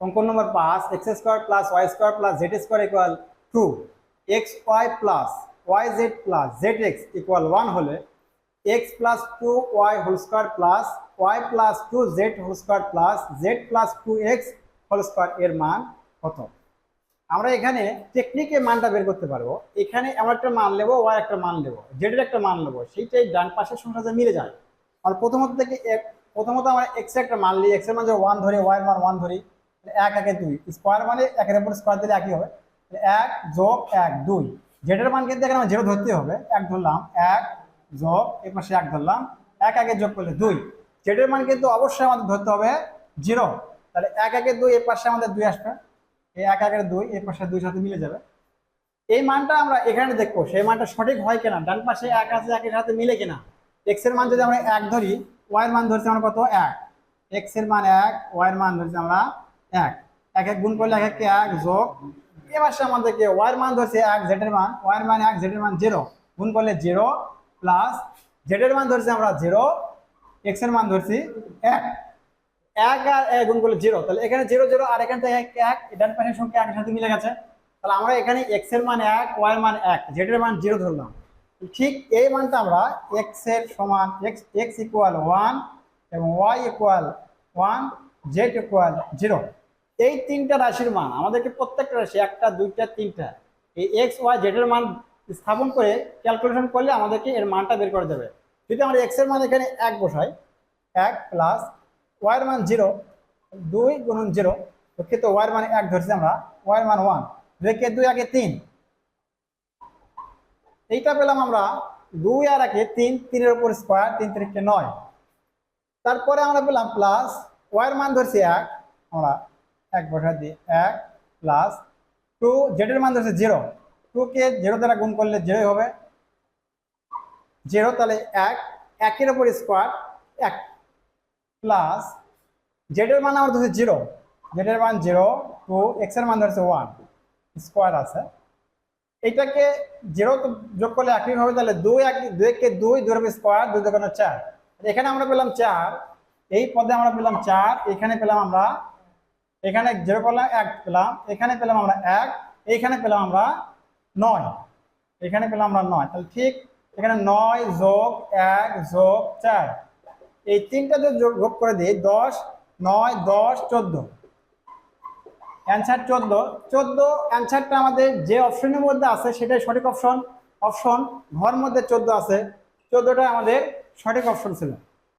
অঙ্কন নম্বর পাঁচ X square plus Y square plus Z square equal to X Y plus Y Z plus Z X equal one হলে X plus two Y whole square plus Y plus two Z whole square plus Z plus two X whole square এর মান কত? আমরা এখানে টেকনিকে মানটা বের করতে পারব। এখানে আমরা একটা মান নেব ওয়াই একটা মান নেব জেডের একটা মান নেব, সেইটাই ডান পাশের সংখ্যা সাথে মিলে যায়। আর প্রথমত থেকে প্রথমত আমরা এক্সের একটা মান নিই এক্সের মান যে ওয়ান ধরি ওয়াই মান ওয়ান ধরি। এক, একে দুই। স্কোয়ার মানে একের উপর স্কোয়ার দিলে একই হবে। এক যোগ এক, দুই। জেডের মান কিন্তু এখানে আমার জিরো ধরতে হবে। এক ধরলাম, এক যোগ এর পাশে এক ধরলাম, এক আগে যোগ করলে দুই। জেডের মান কিন্তু অবশ্যই আমাদের ধরতে হবে জিরো তাহলে এক, একে দুই এর পাশে আমাদের দুই আসবে। এই এক, একের দুই এর পাশে দুই সাথে মিলে যাবে। এই মানটা আমরা এখানে দেখব। সেই মানটা সঠিক হয় কিনা? ডান পাশে এক আছে, একের সাথে মিলে কিনা? এক্সের মান যদি আমরা এক ধরি ওয়াই মান ধরছি আমরা কত? এক। এক্সের মান এক ওয়াই মান ধরছি আমরা এক। এক এক গুণ করলে এক এক এক যোগ। এবার সে আমাদেরকে ওয়াই এর মান ধরছে এক জেড এর মান। ওয়াই এর মান এক জেড এর মান জিরো গুণ করলে জিরো প্লাস জেড এর মান ধরছি আমরা জিরো এক্সের মান ধরছি এক। এক আর এক গুণ করলে জিরো তাহলে এখানে জিরো জিরো আর এখান থেকে এক এক। ডান পাশের সংখ্যা একের সাথে মিলে গেছে। তাহলে আমরা এখানে এক্সের মান এক ওয়াই মান এক জেড এর মান জিরো ধরলাম। ঠিক এই মানটা আমরা এক্সের সমান এক্স এক্স ইকুয়াল ওয়ান এবং Y equal one Z equal zero এই তিনটা রাশির মান, আমাদেরকে প্রত্যেকটা রাশি, একটা, দুইটা, তিনটা, এই এক্স ওয়াই জেড এর মান স্থাপন করে ক্যালকুলেশন করলে আমাদেরকে এর মানটা বের করা যাবে। যদি আমরা এক্সের মান এখানে এক বসাই, এক প্লাস ওয়াইয়ের মান জিরো দুই গুণন জিরো দুঃখিত ওয়াইয়ের মানে এক ধরছি আমরা ওয়াইয়ের মান ওয়ান দুইকে দুই আগে তিন। এইটা পেলাম আমরা দুই আর একে তিন, তিনের উপর স্কোয়ার তিন তিরিখকে নয়। তারপরে আমরা পেলাম প্লাস ওয়াইয়ের মান ধরছি এক, আমরা এক বসা দিই, এক প্লাস টু জেডের মান ধরছে জিরো টুকে জিরো দ্বারা গুণ করলে জিরোই হবে। জিরো তাহলে এক, একের ওপর স্কোয়ার এক প্লাস জেডের মান আমার ধরছে জিরো জেডের মান জিরো টু এক্সের মান ধরছে ওয়ান স্কোয়ার আছে। এইটাকে জিরো যোগ করলে একই হবে, তাহলে দুই, এক, দুই দুইকে দুই দুই স্কোয়ার দুই দোকানে চার। এখানে আমরা পেলাম চার এই পদে আমরা পেলাম চার, এখানে পেলাম আমরা, এখানে জিরো করলাম এক পেলাম, এখানে পেলাম আমরা এক, এইখানে পেলাম আমরা নয়, এখানে পেলাম আমরা নয়, তাহলে ঠিক এখানে নয় যোগ এক যোগ চার, এই তিনটা যদি যোগ যোগ করে দিই, দশ, নয়, দশ, চোদ্দ অ্যান্সার চোদ্দ চোদ্দ অ্যান্সারটা আমাদের যে অপশনের মধ্যে আছে সেটাই সঠিক অপশন অপশন ঘর মধ্যে চোদ্দ আছে, চোদ্দটা আমাদের সঠিক অপশন ছিল।